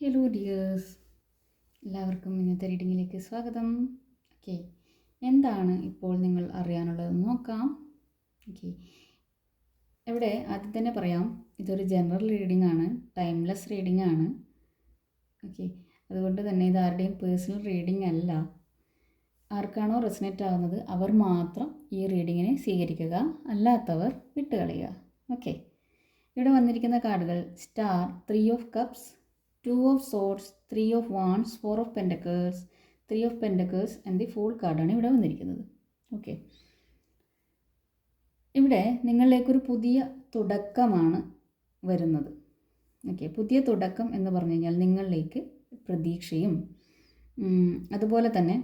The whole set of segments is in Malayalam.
ഹലോ ഡിയേഴ്സ് എല്ലാവർക്കും ഇന്നത്തെ റീഡിങ്ങിലേക്ക് സ്വാഗതം. ഓക്കെ എന്താണ് ഇപ്പോൾ നിങ്ങൾ അറിയാനുള്ളതെന്ന് നോക്കാം. ഓക്കെ ഇവിടെ ആദ്യം തന്നെ പറയാം. ഇതൊരു ജനറൽ റീഡിംഗ് ആണ്. ടൈംലെസ് റീഡിംഗ് ആണ്. ഓക്കെ അതുകൊണ്ട് തന്നെ ഇത് ആരുടെയും പേഴ്സണൽ റീഡിംഗ് അല്ല. ആർക്കാണോ റെസിനേറ്റ് ആവുന്നത് അവർ മാത്രം ഈ റീഡിങ്ങിനെ സ്വീകരിക്കുക അല്ലാത്തവർ വിട്ടുകളയുക. ഓക്കെ ഇവിടെ വന്നിരിക്കുന്ന കാർഡുകൾ star three of cups two of swords three of wands four of pentacles three of pentacles and the fool കാർഡാണ് ഇവിടെ വന്നിരിക്കുന്നത്. ഓക്കെ ഇവിടെ നിങ്ങളിലേക്കൊരു പുതിയ തുടക്കമാണ് വരുന്നത്. ഓക്കെ പുതിയ തുടക്കം എന്ന് പറഞ്ഞു കഴിഞ്ഞാൽ നിങ്ങളിലേക്ക് പ്രതീക്ഷയും അതുപോലെ തന്നെ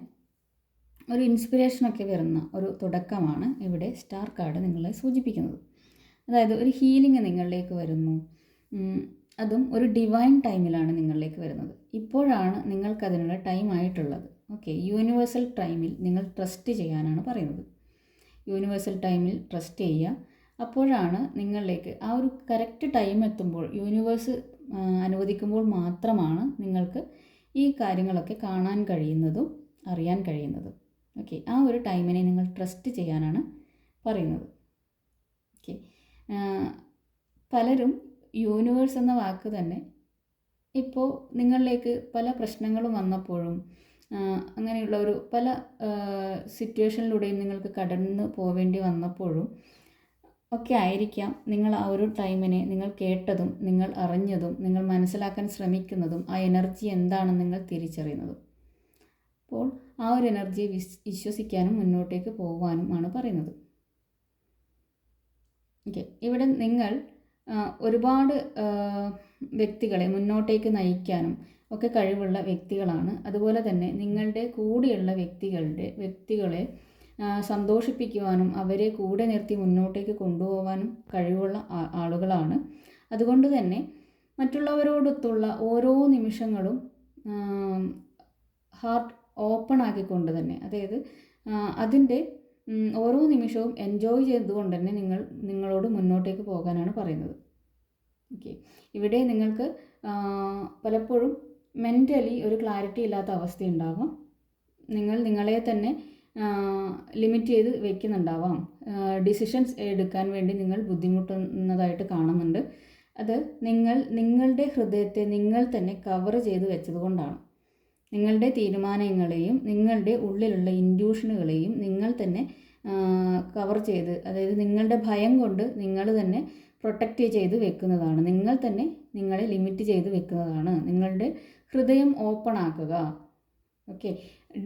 ഒരു ഇൻസ്പിറേഷനൊക്കെ വരുന്ന ഒരു തുടക്കമാണ് ഇവിടെ സ്റ്റാർ കാർഡ് നിങ്ങളെ സൂചിപ്പിക്കുന്നത്. അതായത് ഒരു ഹീലിംഗ് നിങ്ങളിലേക്ക് വരുന്നു. അതും ഒരു ഡിവൈൻ ടൈമിലാണ് നിങ്ങളിലേക്ക് വരുന്നത്. ഇപ്പോഴാണ് നിങ്ങൾക്കതിനുള്ള ടൈം ആയിട്ടുള്ളത്. ഓക്കെ യൂണിവേഴ്സൽ ടൈമിൽ നിങ്ങൾ ട്രസ്റ്റ് ചെയ്യാനാണ് പറയുന്നത്. യൂണിവേഴ്സൽ ടൈമിൽ ട്രസ്റ്റ് ചെയ്യുക. അപ്പോഴാണ് നിങ്ങളിലേക്ക് ആ ഒരു കറക്റ്റ് ടൈം എത്തുമ്പോൾ യൂണിവേഴ്സ് അനുവദിക്കുമ്പോൾ മാത്രമാണ് നിങ്ങൾക്ക് ഈ കാര്യങ്ങളൊക്കെ കാണാൻ കഴിയുന്നതും അറിയാൻ കഴിയുന്നതും. ഓക്കെ ആ ഒരു ടൈമിനെ നിങ്ങൾ ട്രസ്റ്റ് ചെയ്യാനാണ് പറയുന്നത്. ഓക്കെ പലരും യൂണിവേഴ്സ് എന്ന വാക്ക് തന്നെ ഇപ്പോൾ നിങ്ങളിലേക്ക് പല പ്രശ്നങ്ങളും വന്നപ്പോഴും അങ്ങനെയുള്ള ഒരു പല സിറ്റുവേഷനിലൂടെയും നിങ്ങൾക്ക് കടന്നു പോവേണ്ടി വന്നപ്പോഴും ഒക്കെ ആയിരിക്കാം നിങ്ങൾ ആ ഒരു ടൈമിനെ നിങ്ങൾ കേട്ടതും നിങ്ങൾ അറിഞ്ഞതും നിങ്ങൾ മനസ്സിലാക്കാൻ ശ്രമിക്കുന്നതും ആ എനർജി എന്താണെന്ന് നിങ്ങൾ തിരിച്ചറിയുന്നതും. അപ്പോൾ ആ ഒരു എനർജിയെ വിസ് വിശ്വസിക്കാനും മുന്നോട്ടേക്ക് പോകാനും ആണ് പറയുന്നത്. ഓക്കെ ഇവിടെ നിങ്ങൾ ഒരുപാട് വ്യക്തികളെ മുന്നോട്ടേക്ക് നയിക്കാനും ഒക്കെ കഴിവുള്ള വ്യക്തികളാണ്. അതുപോലെ തന്നെ നിങ്ങളുടെ കൂടെയുള്ള വ്യക്തികളുടെ വ്യക്തികളെ സന്തോഷിപ്പിക്കുവാനും അവരെ കൂടെ നിർത്തി മുന്നോട്ടേക്ക് കൊണ്ടുപോകാനും കഴിവുള്ള ആളുകളാണ്. അതുകൊണ്ട് തന്നെ മറ്റുള്ളവരോടൊത്തുള്ള ഓരോ നിമിഷങ്ങളും ഹാർട്ട് ഓപ്പൺ ആക്കിക്കൊണ്ട് തന്നെ അതായത് അതിന്റെ ഓരോ നിമിഷവും എൻജോയ് ചെയ്തുകൊണ്ട് തന്നെ നിങ്ങൾ നിങ്ങളോട് മുന്നോട്ടേക്ക് പോകാനാണ് പറയുന്നത്. ഓക്കെ ഇവിടെ നിങ്ങൾക്ക് പലപ്പോഴും മെന്റലി ഒരു ക്ലാരിറ്റി ഇല്ലാത്ത അവസ്ഥയുണ്ടാവാം. നിങ്ങൾ നിങ്ങളെ തന്നെ ലിമിറ്റ് ചെയ്ത് വെക്കുന്നുണ്ടാവാം. ഡിസിഷൻസ് എടുക്കാൻ വേണ്ടി നിങ്ങൾ ബുദ്ധിമുട്ടുന്നതായിട്ട് കാണുന്നുണ്ട്. അത് നിങ്ങൾ നിങ്ങളുടെ ഹൃദയത്തെ നിങ്ങൾ തന്നെ കവർ ചെയ്ത് വെച്ചത് കൊണ്ടാണ് നിങ്ങളുടെ തീരുമാനങ്ങളെയും നിങ്ങളുടെ ഉള്ളിലുള്ള ഇൻഡ്യൂഷനുകളെയും നിങ്ങൾ തന്നെ കവർ ചെയ്ത് അതായത് നിങ്ങളുടെ ഭയം കൊണ്ട് നിങ്ങൾ തന്നെ പ്രൊട്ടക്റ്റ് ചെയ്ത് വെക്കുന്നതാണ്. നിങ്ങൾ തന്നെ നിങ്ങളെ ലിമിറ്റ് ചെയ്ത് വെക്കുന്നതാണ്. നിങ്ങളുടെ ഹൃദയം ഓപ്പൺ ആക്കുക. ഓക്കെ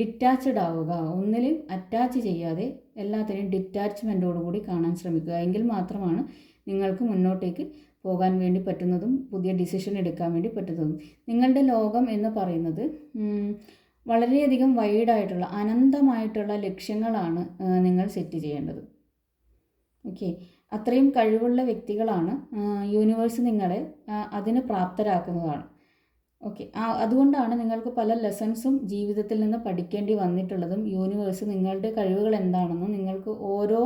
ഡിറ്റാച്ച്ഡ് ആവുക. ഒന്നിലും അറ്റാച്ച് ചെയ്യാതെ എല്ലാത്തിനെയും ഡിറ്റാച്ച്മെന്റോടുകൂടി കാണാൻ ശ്രമിക്കുക. എങ്കിൽ മാത്രമാണ് നിങ്ങൾക്ക് മുന്നോട്ടേക്ക് പോകാൻ വേണ്ടി പറ്റുന്നതും പുതിയ ഡിസിഷൻ എടുക്കാൻ വേണ്ടി പറ്റുന്നതും. നിങ്ങളുടെ ലോകം എന്ന് പറയുന്നത് വളരെയധികം വൈഡായിട്ടുള്ള അനന്തമായിട്ടുള്ള ലക്ഷ്യങ്ങളാണ് നിങ്ങൾ സെറ്റ് ചെയ്യേണ്ടത്. ഓക്കെ അത്രയും കഴിവുള്ള വ്യക്തികളാണ് യൂണിവേഴ്സ് നിങ്ങളെ അതിന് പ്രാപ്തരാക്കുന്നതാണ്. ഓക്കെ അതുകൊണ്ടാണ് നിങ്ങൾക്ക് പല ലെസൺസും ജീവിതത്തിൽ നിന്ന് പഠിക്കേണ്ടി വന്നിട്ടുള്ളതും യൂണിവേഴ്സ് നിങ്ങളുടെ കഴിവുകൾ എന്താണെന്നും നിങ്ങൾക്ക് ഓരോ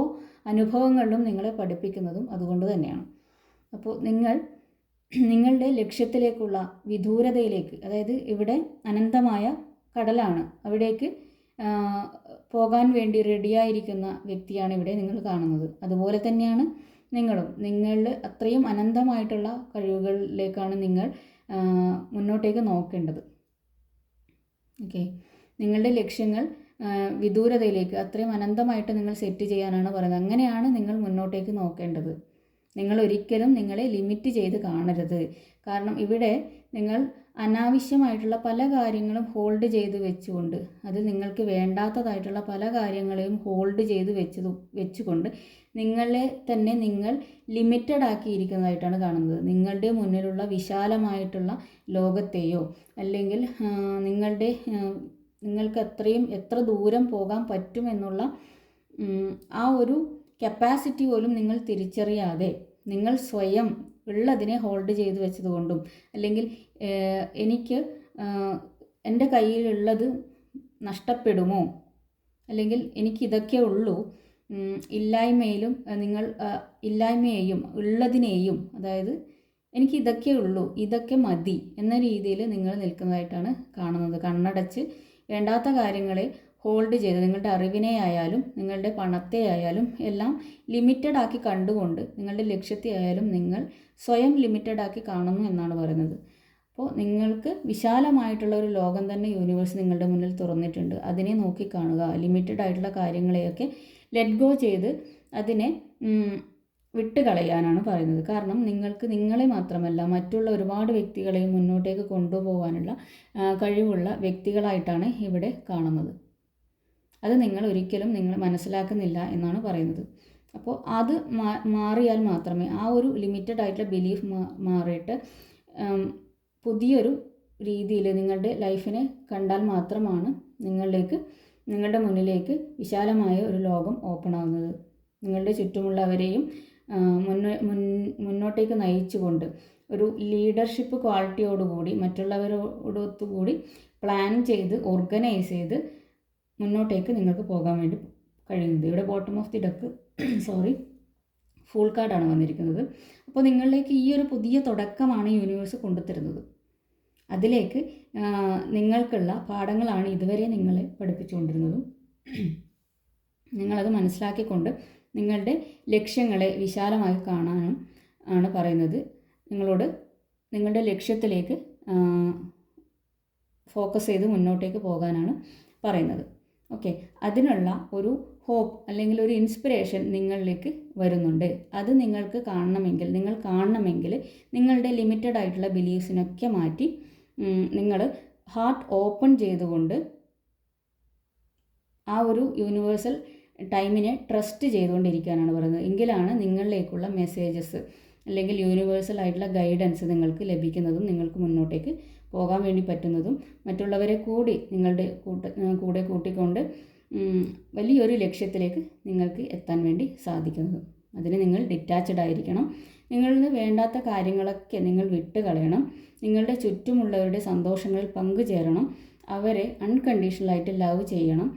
അനുഭവങ്ങളിലും നിങ്ങളെ പഠിപ്പിക്കുന്നതും അതുകൊണ്ട് തന്നെയാണ്. അപ്പോൾ നിങ്ങൾ നിങ്ങളുടെ ലക്ഷ്യത്തിലേക്കുള്ള വിദൂരതയിലേക്ക് അതായത് ഇവിടെ അനന്തമായ കടലാണ് അവിടേക്ക് പോകാൻ വേണ്ടി റെഡിയായിരിക്കുന്ന വ്യക്തിയാണ് ഇവിടെ നിങ്ങൾ കാണുന്നത്. അതുപോലെ തന്നെയാണ് നിങ്ങളും. നിങ്ങളിൽ അത്രയും അനന്തമായിട്ടുള്ള കഴിവുകളിലേക്കാണ് നിങ്ങൾ മുന്നോട്ടേക്ക് നോക്കേണ്ടത്. ഓക്കെ. നിങ്ങളുടെ ലക്ഷ്യങ്ങൾ വിദൂരതയിലേക്ക് അത്രയും അനന്തമായിട്ട് നിങ്ങൾ സെറ്റ് ചെയ്യാനാണ് പറയുന്നത്. അങ്ങനെയാണ് നിങ്ങൾ മുന്നോട്ടേക്ക് നോക്കേണ്ടത്. നിങ്ങൾ ഒരിക്കലും നിങ്ങളെ ലിമിറ്റ് ചെയ്ത് കാണരുത്. കാരണം ഇവിടെ നിങ്ങൾ അനാവശ്യമായിട്ടുള്ള പല കാര്യങ്ങളും ഹോൾഡ് ചെയ്ത് വെച്ചുകൊണ്ട് അത് നിങ്ങൾക്ക് വേണ്ടാത്തതായിട്ടുള്ള പല കാര്യങ്ങളെയും ഹോൾഡ് ചെയ്ത് വെച്ചത് വെച്ചുകൊണ്ട് നിങ്ങളെ തന്നെ നിങ്ങൾ ലിമിറ്റഡ് ആക്കിയിരിക്കുന്നതായിട്ടാണ് കാണുന്നത്. നിങ്ങളുടെ മുന്നിലുള്ള വിശാലമായിട്ടുള്ള ലോകത്തെയോ അല്ലെങ്കിൽ നിങ്ങളുടെ നിങ്ങൾക്ക് എത്രയും എത്ര ദൂരം പോകാൻ പറ്റുമെന്നുള്ള ആ ഒരു കപ്പാസിറ്റി പോലും നിങ്ങൾ തിരിച്ചറിയാതെ നിങ്ങൾ സ്വയം ഉള്ളതിനെ ഹോൾഡ് ചെയ്ത് വെച്ചതുകൊണ്ടും അല്ലെങ്കിൽ എനിക്ക് എന്റെ കയ്യിലുള്ളത് നഷ്ടപ്പെടുമോ? അല്ലെങ്കിൽ എനിക്കിതൊക്കെ ഉള്ളൂ. ഇല്ലായ്മയിലും നിങ്ങൾ ഇല്ലായ്മയെയും ഉള്ളതിനെയും അതായത് എനിക്ക് ഇതൊക്കെ ഉള്ളൂ ഇതൊക്കെ മതി എന്ന രീതിയിൽ നിങ്ങൾ നിൽക്കുന്നതായിട്ടാണ് കാണുന്നത്. കണ്ണടച്ച് വേണ്ടാത്ത കാര്യങ്ങളെ ഹോൾഡ് ചെയ്ത് നിങ്ങളുടെ അറിവിനെ ആയാലും നിങ്ങളുടെ പണത്തെ ആയാലും എല്ലാം ലിമിറ്റഡ് ആക്കി കണ്ടുകൊണ്ട് നിങ്ങളുടെ ലക്ഷ്യത്തെ ആയാലും നിങ്ങൾ സ്വയം ലിമിറ്റഡ് ആക്കി കാണുന്നു എന്നാണ് പറയുന്നത്. അപ്പോൾ നിങ്ങൾക്ക് വിശാലമായിട്ടുള്ള ഒരു ലോകം തന്നെ യൂണിവേഴ്സ് നിങ്ങളുടെ മുന്നിൽ തുറന്നിട്ടുണ്ട്. അതിനെ നോക്കി കാണുക ലിമിറ്റഡ് ആയിട്ടുള്ള കാര്യങ്ങളെയൊക്കെ ലെറ്റ് ഗോ ചെയ്ത് അതിനെ വിട്ട് കളയാനാണ് പറയുന്നത്. കാരണം നിങ്ങൾക്ക് നിങ്ങളെ മാത്രമല്ല മറ്റുള്ള ഒരുപാട് വ്യക്തികളെയും മുന്നോട്ടേക്ക് കൊണ്ടുപോകാനുള്ള കഴിവുള്ള വ്യക്തികളായിട്ടാണ് ഇവിടെ കാണുന്നത്. അത് നിങ്ങൾ ഒരിക്കലും നിങ്ങൾ മനസ്സിലാക്കുന്നില്ല എന്നാണ് പറയുന്നത്. അപ്പോൾ അത് മാറിയാൽ മാത്രമേ ആ ഒരു ലിമിറ്റഡ് ആയിട്ടുള്ള ബിലീഫ് മാറിയിട്ട് പുതിയൊരു രീതിയിൽ നിങ്ങളുടെ ലൈഫിനെ കണ്ടാൽ മാത്രമാണ് നിങ്ങളിലേക്ക് നിങ്ങളുടെ മുന്നിലേക്ക് വിശാലമായ ഒരു ലോകം ഓപ്പൺ ആവുന്നത്. നിങ്ങളുടെ ചുറ്റുമുള്ളവരെയും മുന്നോ മുന്നോട്ടേക്ക് നയിച്ചുകൊണ്ട് ഒരു ലീഡർഷിപ്പ് ക്വാളിറ്റിയോടുകൂടി മറ്റുള്ളവരോടൊത്തുകൂടി പ്ലാൻ ചെയ്ത് ഓർഗനൈസ് ചെയ്ത് മുന്നോട്ടേക്ക് നിങ്ങൾക്ക് പോകാൻ വേണ്ടി കഴിയുന്നത്. ഇവിടെ bottom of the deck sorry fool കാർഡാണ് വന്നിരിക്കുന്നത്. അപ്പോൾ നിങ്ങളിലേക്ക് ഈ ഒരു പുതിയ തുടക്കമാണ് യൂണിവേഴ്സ് കൊണ്ടുതരുന്നത് അതിലേക്ക് നിങ്ങൾക്കുള്ള പാഠങ്ങളാണ് ഇതുവരെ നിങ്ങളെ പഠിപ്പിച്ചുകൊണ്ടിരുന്നതും. നിങ്ങളത് മനസ്സിലാക്കിക്കൊണ്ട് നിങ്ങളുടെ ലക്ഷ്യങ്ങളെ വിശാലമായി കാണാനും ആണ് പറയുന്നത്. നിങ്ങളോട് നിങ്ങളുടെ ലക്ഷ്യത്തിലേക്ക് ഫോക്കസ് ചെയ്ത് മുന്നോട്ടേക്ക് പോകാനാണ് പറയുന്നത്. ഓക്കെ അതിനുള്ള ഒരു ഹോപ്പ് അല്ലെങ്കിൽ ഒരു ഇൻസ്പിറേഷൻ നിങ്ങളിലേക്ക് വരുന്നുണ്ട്. അത് നിങ്ങൾക്ക് കാണണമെങ്കിൽ നിങ്ങൾ കാണണമെങ്കിൽ നിങ്ങളുടെ ലിമിറ്റഡ് ആയിട്ടുള്ള ബിലീഫ്സിനൊക്കെ മാറ്റി നിങ്ങൾ ഹാർട്ട് ഓപ്പൺ ചെയ്തുകൊണ്ട് ആ ഒരു യൂണിവേഴ്സൽ ടൈമിനെ ട്രസ്റ്റ് ചെയ്തുകൊണ്ടിരിക്കാനാണ് പറയുന്നത്. എങ്കിലാണ് നിങ്ങളിലേക്കുള്ള മെസ്സേജസ് അല്ലെങ്കിൽ യൂണിവേഴ്സൽ ആയിട്ടുള്ള ഗൈഡൻസ് നിങ്ങൾക്ക് ലഭിക്കുന്നതും നിങ്ങൾക്ക് മുന്നോട്ടേക്ക് പോകാൻ വേണ്ടി പറ്റുന്നതും മറ്റുള്ളവരെ കൂടി നിങ്ങളുടെ കൂട്ട കൂടെ കൂട്ടിക്കൊണ്ട് വലിയൊരു ലക്ഷ്യത്തിലേക്ക് നിങ്ങൾക്ക് എത്താൻ വേണ്ടി സാധിക്കുന്നതും. അതിന് നിങ്ങൾ ഡിറ്റാച്ച്ഡ് ആയിരിക്കണം. നിങ്ങളിൽ വേണ്ടാത്ത കാര്യങ്ങളൊക്കെ നിങ്ങൾ വിട്ട് കളയണം നിങ്ങളുടെ ചുറ്റുമുള്ളവരുടെ സന്തോഷങ്ങളിൽ പങ്കുചേരണം. അവരെ അൺകണ്ടീഷണലായിട്ട് ലവ് ചെയ്യണം.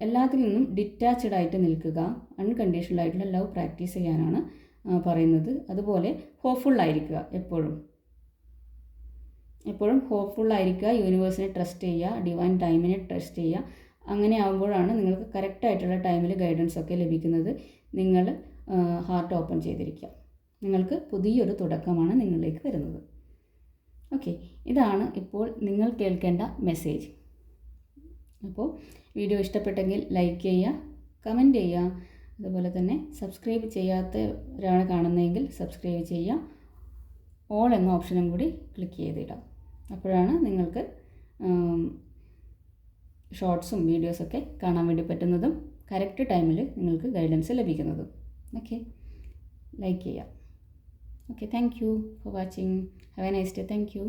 എല്ലാത്തിൽ നിന്നും ഡിറ്റാച്ച്ഡ് ആയിട്ട് നിൽക്കുക. അൺകണ്ടീഷണൽ ആയിട്ടുള്ള ലവ് പ്രാക്ടീസ് ചെയ്യാനാണ് പറയുന്നത്. അതുപോലെ ഹോപ്പ്ഫുൾ ആയിരിക്കുക എപ്പോഴും. എപ്പോഴും ഹോപ്പ്ഫുൾ ആയിരിക്കുക യൂണിവേഴ്സിനെ ട്രസ്റ്റ് ചെയ്യുക ഡിവൈൻ ടൈമിനെ ട്രസ്റ്റ് ചെയ്യുക. അങ്ങനെ ആകുമ്പോഴാണ് നിങ്ങൾക്ക് കറക്റ്റായിട്ടുള്ള ടൈമിൽ ഗൈഡൻസ് ഒക്കെ ലഭിക്കുന്നത്. നിങ്ങൾ ഹാർട്ട് ഓപ്പൺ ചെയ്തിരിക്കുക. നിങ്ങൾക്ക് പുതിയൊരു തുടക്കമാണ് നിങ്ങളിലേക്ക് വരുന്നത്. ഓക്കെ ഇതാണ് ഇപ്പോൾ നിങ്ങൾ കേൾക്കേണ്ട മെസ്സേജ് അപ്പോൾ വീഡിയോ ഇഷ്ടപ്പെട്ടെങ്കിൽ ലൈക്ക് ചെയ്യുക കമന്റ് ചെയ്യുക. അതുപോലെ തന്നെ സബ്സ്ക്രൈബ് ചെയ്യാത്തവരാണ് കാണുന്നതെങ്കിൽ സബ്സ്ക്രൈബ് ചെയ്യാം. ഓൾ എന്ന ഓപ്ഷനും കൂടി ക്ലിക്ക് ചെയ്തിടാം. അപ്പോഴാണ് നിങ്ങൾക്ക് ഷോർട്സും വീഡിയോസൊക്കെ കാണാൻ വേണ്ടി പറ്റുന്നതും കറക്റ്റ് ടൈമിൽ നിങ്ങൾക്ക് ഗൈഡൻസ് ലഭിക്കുന്നതും. ഓക്കെ ലൈക്ക് ചെയ്യാം. Okay thank you for watching have a nice day thank you